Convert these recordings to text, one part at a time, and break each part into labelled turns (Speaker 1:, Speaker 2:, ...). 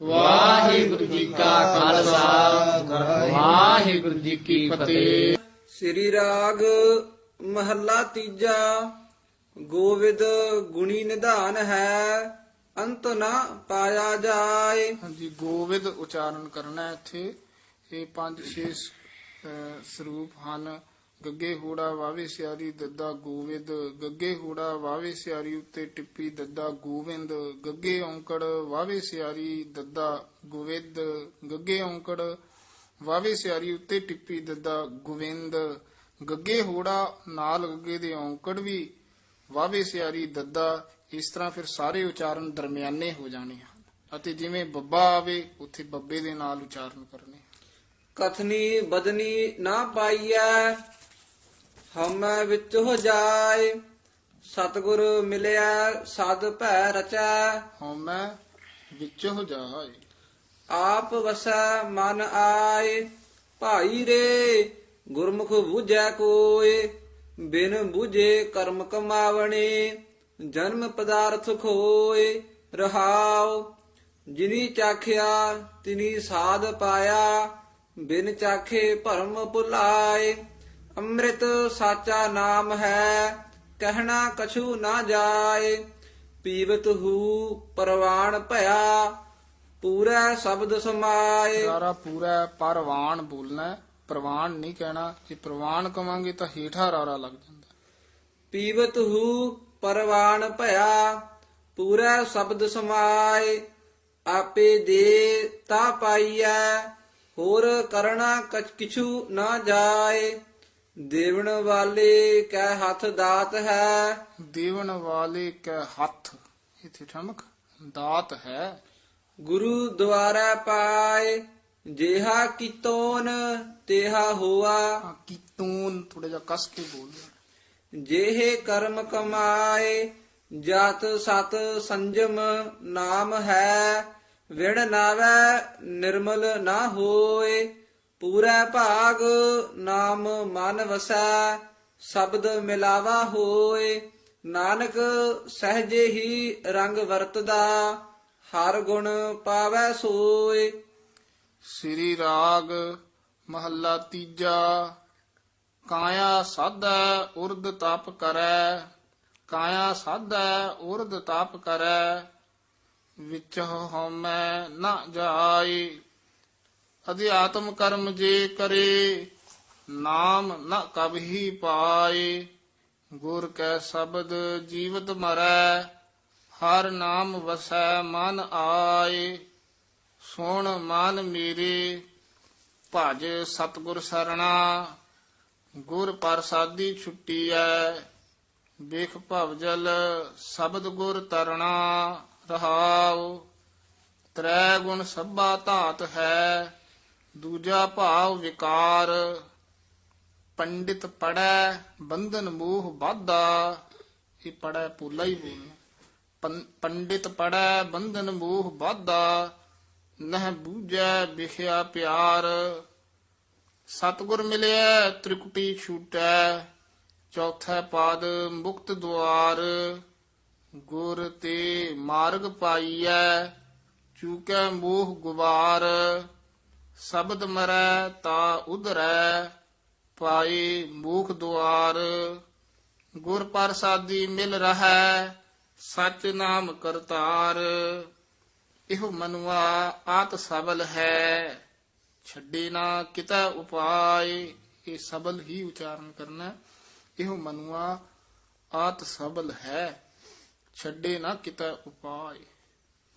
Speaker 1: ਵਾਹਿਗੁਰੂ ਜੀ ਕਾ ਖਾਲਸਾ। ਵਾਹਿਗੁਰੂ ਜੀ ਕੀ ਫਤਿਹ।
Speaker 2: ਸ੍ਰੀ ਰਾਗ ਮਹੱਲਾ ਤੀਜਾ। ਗੋਵਿੰਦ ਗੁਣੀ ਨਿਧਾਨ ਹੈ ਅੰਤ ਨਾ ਪਾਇਆ ਜਾਏ।
Speaker 3: ਹਾਂਜੀ ਗੋਵਿੰਦ ਉਚਾਰਨ ਕਰਨਾ ਹੈ ਇੱਥੇ। ਇਹ ਪੰਜ ਛੇ ਸਰੂਪ ਹਨ। ਗੱਗੇ ਹੂੜਾ ਵਾਵੇ ਸਿਆਰੀ ਦੱਦਾ ਗੋਵਿੰਦ, ਗੱਗੇ ਹੂੜਾ ਵਾਵੇ ਸਿਆਰੀ ਉੱਤੇ ਟਿੱਪੀ ਦੱਦਾ ਗੋਵਿੰਦ, ਗੱਗੇ ਔਂਕੜ ਵਾਵੇ ਸਿਆਰੀ ਦੱਦਾ ਗੋਵਿੰਦ, ਗੱਗੇ ਔਂਕੜ ਵਾਵੇ ਸਿਆਰੀ ਉੱਤੇ ਟਿੱਪੀ ਦੱਦਾ ਗੋਵਿੰਦ, ਗੱਗੇ ਹੂੜਾ ਨਾਲ ਗੱਗੇ ਦੇ ਔਂਕੜ ਵੀ ਵਾਵੇ ਸਿਆਰੀ ਦੱਦਾ। ਇਸ ਤਰ੍ਹਾਂ ਫਿਰ ਸਾਰੇ ਉਚਾਰਨ ਦਰਮਿਆਨੇ ਹੋ ਜਾਣੇ ਹਨ ਅਤੇ ਜਿਵੇਂ ਬੱਬਾ ਆਵੇ, ਉੱਥੇ ਬੱਬੇ ਦੇ ਨਾਲ ਉਚਾਰਨ ਕਰਨੇ
Speaker 2: ਕਥਨੀ ਬਦਨੀ ਨਾ ਪਾਈਐ ਹਮੈ ਵਿੱਚ ਹੋ ਜਾਏ ਸਤਿਗੁਰ ਮਿਲਿਆ ਸਦ ਭੈ ਰਚੈ।
Speaker 3: ਹਉਮੈ ਵਿੱਚ ਹੋ ਜਾਏ।
Speaker 2: ਆਪ ਵਸੈ ਮਨ ਆਏ ਭਾਈ ਰੇ ਗੁਰਮੁਖ ਬੂਝੈ ਕੋਏ। ਬਿਨ ਬੂਝੇ ਕਰਮ ਕਮਾਵਣੇ ਜਨਮ ਪਦਾਰਥ ਖੋਏ ਰਹਾਉ। ਜਿਨੀ ਚਾਖਿਆ ਤਿਨੀ ਸਾਧ ਪਾਇਆ ਬਿਨ ਚਾਖੇ ਭਰਮ ਭੁਲਾਏ। ਅੰਮ੍ਰਿਤ ਸਾਚਾ ਨਾਮ ਹੈ ਕਹਿਣਾ ਕਛੂ ਨਾ ਜਾਏ ਪੀਵਤ ਹੂ ਪਰਵਾਣ ਭਇਆ ਪੂਰਾ ਸ਼ਬਦ ਸਮਾਏ।
Speaker 3: ਸਾਰਾ ਪੂਰਾ ਪਰਵਾਨ ਬੋਲਣਾ ਪ੍ਰਵਾਨ ਨਹੀਂ ਕਹਿਣਾ ਜੇ ਪ੍ਰਵਾਨ ਕਵਾਂਗੇ ਤਾਂ ਹੀਠਾ ਰਾਰਾ ਲੱਗ ਜਾਂਦਾ।
Speaker 2: ਪੀਵਤ ਹੂ ਪਰਵਾਣ ਭਇਆ ਪੂਰਾ ਸ਼ਬਦ ਸਮਾਏ ਆਪੇ ਦੇ ਤਾ ਪਾਈਐ ਹੋਰ ਕਰਣਾ ਕਛ ਕਿਛੂ ਨਾ ਜਾਏ। ਦੇਵਣ ਵਾਲੇ ਕੈ ਹੱਥ ਦਾਤ ਹੈ।
Speaker 3: ਦੇਵਨ ਵਾਲੇ ਕੈ ਹੱਥ ਇਥੇ ਠਮਕ ਦਾਤ ਹੈ।
Speaker 2: ਗੁਰੂ ਦੁਆਰਾ ਪਾਏ ਜਿਹਾ ਕੀਤੋਨ ਤੇਹਾ ਹੋਆ।
Speaker 3: ਕੀਤੂਨ ਥੋੜਾ ਜਿਹਾ ਕਸ ਕੇ ਬੋਲਣਾ
Speaker 2: ਜਿਹੇ ਕਰਮ ਕਮਾਏ ਜਤ ਸਤ ਸੰਜਮ ਨਾਮ ਹੈ। ਵਿਣ ਨਾਵੈ ਨਿਰਮਲ ਨਾ ਹੋਏ। ਪੂਰਾ ਭਾਗ ਨਾਮ ਮਨ ਵਸੈ, ਸ਼ਬਦ ਮਿਲਾਵਾ ਹੋਏ, ਨਾਨਕ ਸਹਜੇ ਹੀ ਰੰਗ ਵਰਤਦਾ, ਹਰ ਗੁਣ ਪਾਵੈ ਸੋਏ।
Speaker 3: ਸ੍ਰੀ ਰਾਗ ਮਹੱਲਾ ਤੀਜਾ, ਕਾਇਆ ਸਾਧੈ ਉਰਦ ਤਪ ਕਰੈ, ਕਾਇਆ ਸਾਧੈ ਉਰਦ ਤਪ ਕਰੈ ਵਿੱਚ ਹਉਮੈ ਨਾ ਜਾਏ। ਅਧਿਆਤਮ ਕਰਮ ਜੇ ਕਰੇ, ਨਾਮ ਨ ਕਬਹੀ ਪਾਏ। ਗੁਰ ਕੈ ਸ਼ਬਦ ਜੀਵਤ ਮਰੈ, ਹਰ ਨਾਮ ਵਸੈ ਮਨ ਆਏ। ਸੁਣ ਮਨ ਮੇਰੇ, ਭਜ ਸਤਗੁਰ ਸਰਣਾ। ਗੁਰ ਪ੍ਰਸਾਦੀ ਛੁੱਟੀ ਐ ਵੇਖ ਭਵਜਲ ਸ਼ਬਦ ਗੁਰ ਤਰਣਾ ਰਹਾਉ। ਤ੍ਰੈ ਗੁਣ ਸਭਾ ਧਾਤ ਹੈ ਦੂਜਾ ਭਾਵ ਵਿਕਾਰ। ਪੰਡਿਤ ਪੜੈ ਬੰਧਨ ਮੋਹ ਬਾਧਾ ਇਹ ਪੜੈ ਪੂਲਾ ਹੀ ਬੋਲਣਾ। ਪੰਡਿਤ ਪੜੈ ਬੰਧਨ ਮੋਹ ਬਾਧਾ ਨਹਿ ਬੂਝੈ, ਵਿਖਿਆ ਪਿਆਰ। ਸਤਗੁਰ ਮਿਲਿਆ ਤ੍ਰਿਕੁਟੀ ਛੂਟੈ। ਚੌਥਾ ਪਾਦ, ਮੁਕਤ ਦੁਆਰ। ਗੁਰ ਤੇ ਮਾਰਗ ਪਾਈਐ, ਚੂਕੈ ਮੋਹ ਗੁਬਾਰ। ਸ਼ਬਦ ਮਰੈ ਤਾ ਉਧਰੈ ਪਾਏ ਮੂਖ ਦੁਆਰ। ਗੁਰ ਪ੍ਰਸਾਦੀ ਮਿਲ ਰਹੈ, ਸਚ ਨਾਮ ਕਰਤਾਰ। ਇਹੋ ਮਨੁਆ ਆਤ ਸਬਲ ਹੈ, ਛੱਡੇ ਨਾ ਕਿਤਾ ਉਪਾਏ। ਇਹ ਸਬਲ ਹੀ ਉਚਾਰਨ ਕਰਨਾ, ਇਹੋ ਮਨੁਆ ਆਤ ਸਬਲ ਹੈ, ਛੱਡੇ ਨਾ ਕਿਤਾ ਉਪਾਏ।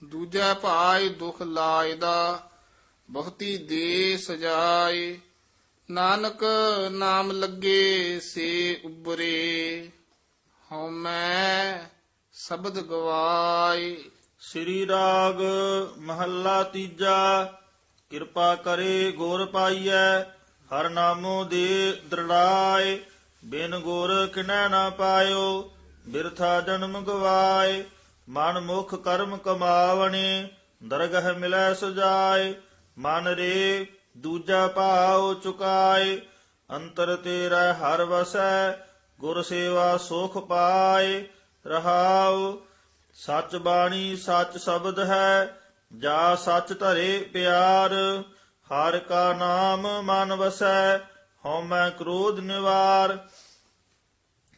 Speaker 3: ਦੂਜਾ ਭਾਈ ਦੁਖ ਲਾਇਦਾ ਬਹੁਤੀ ਦੇ ਸਜਾਏ, ਨਾਨਕ ਨਾਮ ਲੱਗੇ ਸੇ ਉਬਰੇ ਹਉਮੈ ਸ਼ਬਦ ਗਵਾਏ।
Speaker 4: ਸ੍ਰੀ ਰਾਗ ਮਹੱਲਾ ਤੀਜਾ, ਕਿਰਪਾ ਕਰੇ ਗੁਰ ਪਾਈਐ, ਹਰ ਨਾਮੋ ਦੇ ਦ੍ਰਿੜਾਏ। ਬਿਨ ਗੁਰ ਕਿਨੈ ਨਾ ਪਾਇਓ, ਬਿਰਥਾ ਜਨਮ ਗਵਾਏ। ਮਨ ਮੁਖ ਕਰਮ ਕਮਾਵਣੇ, ਦਰਗਹ ਮਿਲੈ ਸੁਜਾਏ। ਮਨ ਰੇ ਦੂਜਾ ਭਾਉ ਚੁਕਾਏ, ਅੰਤਰ ਤੇਰਾ ਹਰ ਵਸੈ, ਗੁਰ ਸੇਵਾ ਸੁਖ ਪਾਏ, ਰਹਾਉ। ਸਚ ਬਾਣੀ ਸਚ ਸ਼ਬਦ ਹੈ, ਜਾ ਸਚ ਧਰੇ ਪਿਆਰ। ਹਰ ਕਾ ਨਾਮ ਮਨ ਵਸੈ, ਹਉਮੈ ਕ੍ਰੋਧ ਨਿਵਾਰ।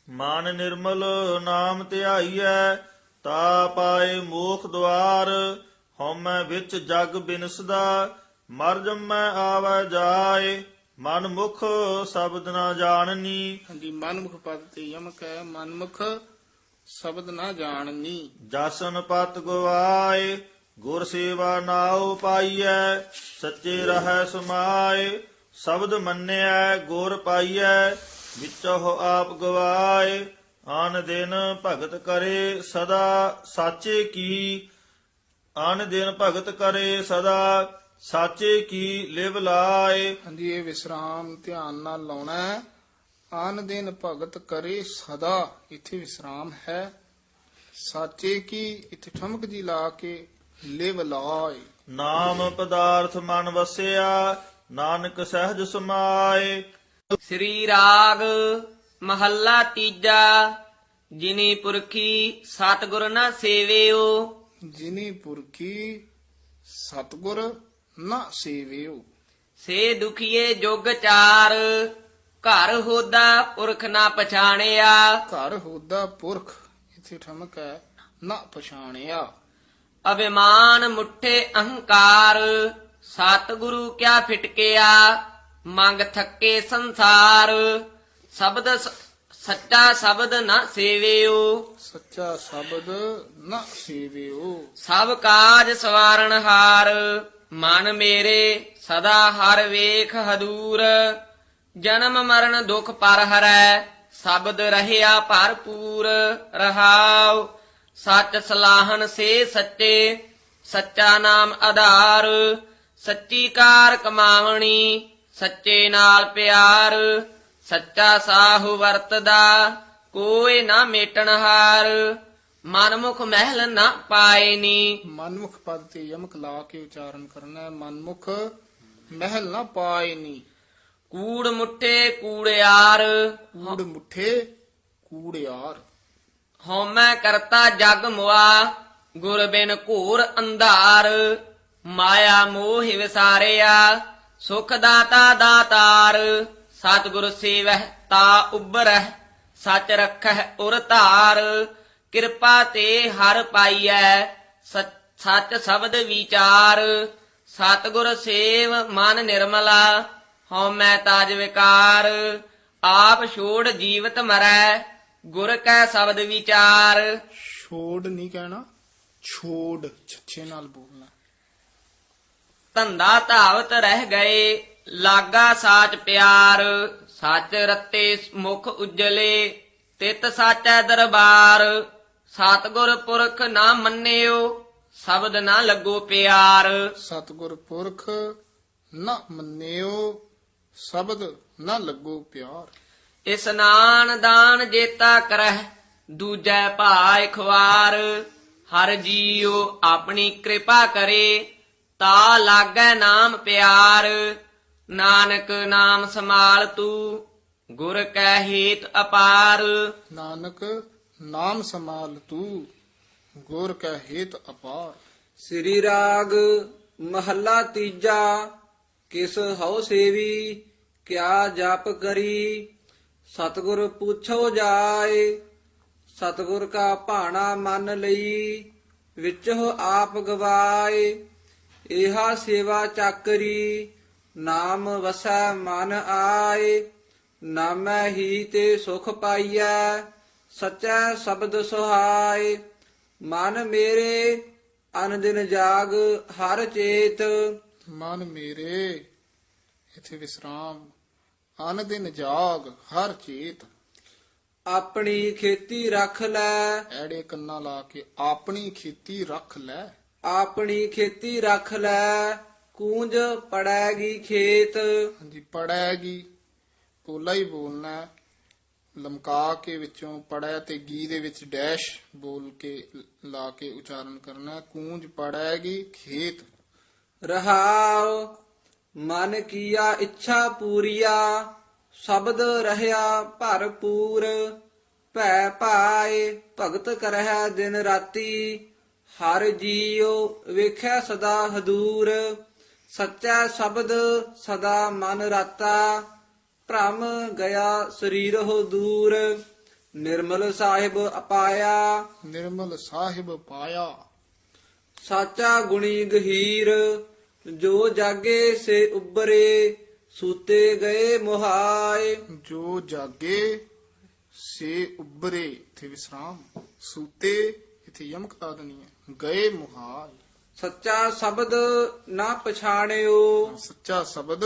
Speaker 4: ਮਨ ਨਿਰਮਲ ਨਾਮ ਧਿਆਈਐ, ਤਾ ਪਾਏ ਮੋਖ ਦੁਆਰ। ਹਉਮੈ ਵਿੱਚ ਜਗ ਬਿਨਸਦਾ ਮਰ ਜੰਮੈ ਆਵੈ ਜਾਏ ਮਨ ਮੁਖ ਸ਼ਬਦ ਨਾ ਜਾਣਨੀ।
Speaker 3: ਹਾਂਜੀ ਮਨਮੁਖ ਪਦ ਤੇ ਯਮਕ ਹੈ ਮਨਮੁਖ ਸ਼ਬਦ ਨਾ ਜਾਣਨੀ।
Speaker 4: ਜਾਸਨ ਪਤ ਗਵਾਏ ਗੁਰ ਸੇਵਾ ਨਾਉ ਪਾਈਐ ਸੱਚੇ ਰਹੈ ਸਮਾਏ ਸ਼ਬਦ ਮੰਨਿਐ ਗੁਰ ਪਾਈਐ ਵਿੱਚੋ ਆਪ ਗਵਾਏ ਆਨ ਦਿਨ ਭਗਤ ਕਰੇ ਸਦਾ ਸਾਚੇ ਕੀ? ਆਨ ਦਿਨ ਭਗਤ ਕਰੇ ਸਦਾ ਸਾਚੇ ਕੀ ਲਿਵ ਲਾਏ?
Speaker 3: ਹਾਂਜੀ ਇਹ ਵਿਸਰਾਮ ਧਿਆਨ ਨਾਲ ਲਾਉਣਾ ਹੈ। ਆਨ ਦਿਨ ਭਗਤ ਕਰੇ ਸਦਾ ਇੱਥੇ ਵਿਸਰਾਮ ਹੈ। ਸਾਚੇ ਕੀ ਇੱਥੇ ਠਮਕ ਜੀ ਲਾ ਕੇ ਲਿਵ ਲਾਏ।
Speaker 4: ਨਾਮ ਪਦਾਰਥ ਮਨ ਵਸਿਆ ਨਾਨਕ ਸਹਿਜ ਸਮਾਏ।
Speaker 1: ਸ੍ਰੀ ਰਾਗ ਮਹੱਲਾ ਤੀਜਾ ਜਿਨੀ ਪੁਰਖੀ ਸਤਿਗੁਰ ਨਾ ਸੇਵਿਓ।
Speaker 3: ਜਿਨੀ ਪੁਰਖੀ ਸਤਗੁਰ ਨਾ ਸੇਵਿਓ।
Speaker 1: ਸੇ ਦੁਖੀਏ ਜੁਗ ਚਾਰ ਘਰ ਹੋਦਾ ਪੁਰਖ ਨਾ ਪਛਾਣਿਆ।
Speaker 3: ਘਰ ਹੋਦਾ ਪੁਰਖ ਇੱਥੇ ਠਮਕ ਹੈ ਨਾ ਪਛਾਣਿਆ।
Speaker 1: ਅਭਿਮਾਨ ਮੁੱਠੇ ਅਹੰਕਾਰ ਸਤਿਗੁਰੂ ਕਿਆ ਫਿਟਕਿਆ? ਮੰਗ ਥੱਕੇ ਸੰਸਾਰ ਸ਼ਬਦ ਸੱਚਾ ਸ਼ਬਦ ਨਾ ਸੇਵਿਓ।
Speaker 3: ਸੱਚਾ ਸ਼ਬਦ ਨਾ ਸੇਵਿਓ।
Speaker 1: ਸਭ ਕਾਜ ਸਵਾਰਨ ਹਾਰ ਮਨ ਮੇਰੇ ਸਦਾ ਹਰ ਵੇਖ ਹਦੂਰ, ਜਨਮ ਮਰਨ ਦੁਖ ਪਰ ਹਰੈ, ਸ਼ਬਦ ਰਹਿਆ ਭਰਪੂਰ, ਰਹਾਉ, ਸੱਚ ਸਲਾਹਨ ਸੇ ਸੱਚੇ, ਸੱਚਾ ਨਾਮ ਆਧਾਰ, ਸੱਚੀ ਕਾਰ ਕਮਾਵਣੀ, ਸੱਚੇ ਨਾਲ ਪਿਆਰ, ਸੱਚਾ ਸਾਹੁ ਵਰਤਦਾ, ਕੋਈ ਨਾ ਮੇਟਣਹਾਰ ਮਨਮੁਖ ਮਹਿਲ ਨਾ ਪਾਏ ਨੀ
Speaker 3: ਮਨਮੁਖ ਪਦ ਤੇ ਯਮਕ ਲਾ ਕੇ ਉਚਾਰਨ ਕਰਨਾ ਹੈ। ਮਨਮੁਖ ਮਹਿਲ ਨਾ ਪਾਏ ਨੀ
Speaker 1: ਕੂੜ ਮੁੱਠੇ ਕੂੜਿਆਰ।
Speaker 3: ਕੂੜ ਮੁੱਠੇ ਕੂੜਿਆਰ।
Speaker 1: ਹਉਮੈ ਕਰਤਾ ਜਗ ਮੁਆ ਗੁਰ ਬਿਨ ਘੋਰ ਅੰਧਾਰ। ਮਾਇਆ ਮੋਹ ਵਿਸਾਰਿਆ ਸੁਖ ਦਾਤਾ ਦਾਤਾਰ। ਸਤਿਗੁਰ ਸੇਵਹਿ ਤਾ ਉਬਰਹਿ ਸਚ ਰਖਹਿ ਉਰ ਧਾਰ। ਕਿਰਪਾ ਤੇ ਹਰ ਪਾਈਐ ਸਚ- ਸ਼ਬਦ ਵਿਚਾਰ। ਸਤਿਗੁਰ ਸੇਵ ਮਨ ਨਿਰਮਲਾ ਹਉਮੈ ਤਾਜ ਵਿਕਾਰ। ਆਪ ਛੋੜ ਜੀਵਤ ਮਰੈ ਗੁਰ ਕੈ ਸ਼ਬਦ ਵਿਚਾਰ।
Speaker 3: ਛੋੜ ਨਹੀਂ ਕਹਿਣਾ ਛੋੜ ਛੱਛੇ ਨਾਲ ਬੋਲਣਾ।
Speaker 1: ਧੰਦਾ ਧਾਵਤ ਰਹਿ ਗਏ ਲਾਗਾ ਸਾਚ ਪਿਆਰ। ਸੱਚ ਰਤੇ ਮੁਖ ਉਜਲੇ ਤਿਤ ਸਾਚੈ ਦਰਬਾਰ। ਸਤਿਗੁਰ ਪੁਰਖ ਨਾ ਮੰਨਿਓ ਸ਼ਬਦ ਨਾ ਲੱਗੋ ਪਿਆਰ।
Speaker 3: ਸਤਿਗੁਰ ਪੁਰਖ ਨਾ ਮੰਨਿਓ ਸ਼ਬਦ ਨਾ ਲੱਗੋ ਪਿਆਰ।
Speaker 1: ਇਸਨਾਨ ਦਾਨ ਜੇਤਾ ਕਰਹਿ ਦੂਜੈ ਭਾਇ ਖਵਾਰ ਹਰ ਜੀਉ ਆਪਣੀ ਕਿਰਪਾ ਕਰੇ ਤਾ ਲਾਗੈ ਨਾਮ ਪਿਆਰ। ਨਾਨਕ ਨਾਮ ਸਮਾਲ ਤੂੰ ਗੁਰ ਕੈ ਹੇਤ ਅਪਾਰ।
Speaker 3: ਨਾਨਕ ਨਾਮ ਸਮਾਲ ਤੂੰ, ਗੁਰ ਕੈ ਹੇਤ ਅਪਾਰ।
Speaker 2: ਸ੍ਰੀ ਰਾਗ, ਮਹੱਲਾ ਤੀਜਾ, ਕਿਸ ਹਉ ਸੇਵੀ, ਕਿਆ ਜਪ ਕਰੀ, ਸਤਿਗੁਰ ਪੁੱਛੋ ਜਾਏ, ਸਤਿਗੁਰ ਕਾ ਭਾਣਾ ਮੰਨ ਲਈ, ਵਿੱਚੋ ਆਪ ਗਵਾਏ ਇਹਾ ਸੇਵਾ ਚਾਕਰੀ, ਨਾਮ ਵਸੈ ਮਨ ਆਏ, ਨਾਮੈ ਹੀ ਤੇ ਸੁਖ ਪਾਈਐ ਸਚੈ ਸ਼ਬਦ ਸੁਹਾਏ ਮਨ ਮੇਰੇ ਅਨ ਦਿਨ ਜਾਗ ਹਰ ਚੇਤ।
Speaker 3: ਮਨ ਮੇਰੇ ਇਥੇ ਵਿਸਰਾਮ। ਅਨ ਦਿਨ ਜਾਗ ਹਰ ਚੇਤ।
Speaker 2: ਆਪਣੀ ਖੇਤੀ ਰੱਖ ਲੈ।
Speaker 3: ਐੜੇ ਕੰਨਾ ਲਾ ਕੇ ਆਪਣੀ ਖੇਤੀ ਰੱਖ ਲੈ।
Speaker 2: ਆਪਣੀ ਖੇਤੀ ਰੱਖ ਲੈ ਕੂੰਜ ਪੜੈਗੀ ਖੇਤ।
Speaker 3: ਹਾਂਜੀ ਪੜੈਗੀ। ਪੋਲਾ ਹੀ ਬੋਲਣਾ। ਲਮਕਾ ਕੇ ਵਿੱਚੋਂ ਪੜੈ ਤੇ ਗੀ ਦੇ ਵਿੱਚ ਡੈਸ਼ ਬੋਲ ਕੇ ਲਾ ਕੇ ਉਚਾਰਨ ਕਰਨਾ ਹੈ। ਕੂੰਜ ਪੜੈਗੀ ਖੇਤ
Speaker 2: ਰਹਾਉ, ਮਨ ਕੀਆ ਇੱਛਾ ਪੂਰੀਆ, ਸ਼ਬਦ ਰਹਿਆ ਭਰਪੂਰ ਭੈ ਪਾਏ ਭਗਤ ਕਰਹਿ ਦਿਨ ਰਾਤੀ, ਹਰ ਜੀਉ ਵੇਖਿਆ ਸਦਾ ਹਦੂਰ ਸੱਚਾ ਸ਼ਬਦ ਸਦਾ ਮਨ ਰਾਤਾ ਭ੍ਰਮ ਗਿਆ ਸਰੀਰ ਹੋ ਦੂਰ ਨਿਰਮਲ ਸਾਹਿਬ ਅਪਾਇਆ।
Speaker 3: ਨਿਰਮਲ ਸਾਹਿਬ ਪਾਇਆ।
Speaker 2: ਸਾਚਾ ਗੁਣੀ ਗਹੀਰ ਜੋ ਜਾਗੇ ਸੇ ਉਬਰੇ ਸੂਤੇ ਗਏ ਮੁਹਾਏ।
Speaker 3: ਜੋ ਜਾਗੇ ਸੇ ਉਬਰੇ ਇਥੇ ਵਿਸਰਾਮ ਸੂਤੇ ਇਥੇ ਯਮਕ ਹੈ ਗਏ ਮੁਹਾਲ
Speaker 2: ਸੱਚਾ ਸ਼ਬਦ ਨਾ ਪਛਾਣਿਓ।
Speaker 3: ਸੱਚਾ ਸ਼ਬਦ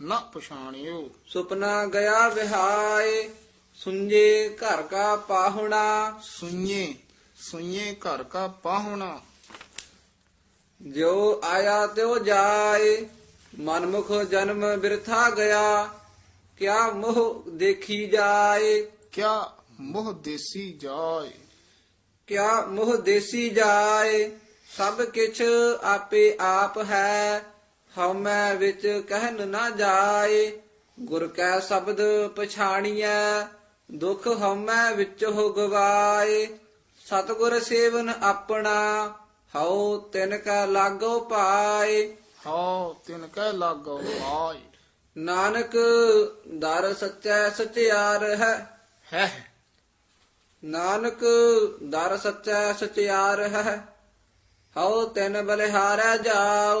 Speaker 3: ਨਾ ਪਛਾਣਿਓ।
Speaker 2: ਸੁਪਨਾ ਗਿਆ ਵਿਹਾਏ ਸੁੰਜੇ ਘਰ ਕਾ ਪਾਹੁਣਾ।
Speaker 3: ਸੁਈਏ ਸੁਈਏ ਘਰ ਕਾ ਪਾਹੁਣਾ।
Speaker 2: ਜੋ ਆਇਆ ਤਿਉ ਜਾਏ ਮਨਮੁਖ ਜਨਮ ਬਿਰਥਾ ਗਿਆ। ਕਿਆ ਮੋਹ ਦੇਖੀ ਜਾਏ।
Speaker 3: ਕਿਆ ਮੋਹ ਦੇਸੀ ਜਾਏ।
Speaker 2: ਕਿਆ ਮੋਹ ਦੇਸੀ ਜਾਏ ਸਭ ਕਿਛ ਆਪੇ ਆਪ ਹੈ। ਹਉਮੈ ਵਿੱਚ ਕਹਿਨ ਨਾ ਜਾਏ ਗੁਰ ਕੈ ਸ਼ਬਦ ਪਛਾਣੀਐ ਦੁਖ ਹਉਮੈ ਵਿੱਚ ਹੋ ਗਵਾਏ। ਸਤਿਗੁਰ ਸੇਵਨ ਆਪਣਾ ਹਉ ਤਿਨ ਕਾ ਲਾਗੋ ਪਾਏ।
Speaker 3: ਹਉ ਤਿਨ ਕਹਿ ਲਾਗੋ ਆਏ
Speaker 2: ਨਾਨਕ ਦਰ ਸੱਚੈ ਸਚਿਆਰ ਹੈ
Speaker 3: ਹੈ।
Speaker 2: ਨਾਨਕ ਦਰ ਸੱਚੈ ਸਚਿਆਰ ਹੈ। ਹਉ ਤਿਨ ਬਲਿਹਾਰੈ ਜਾਉ।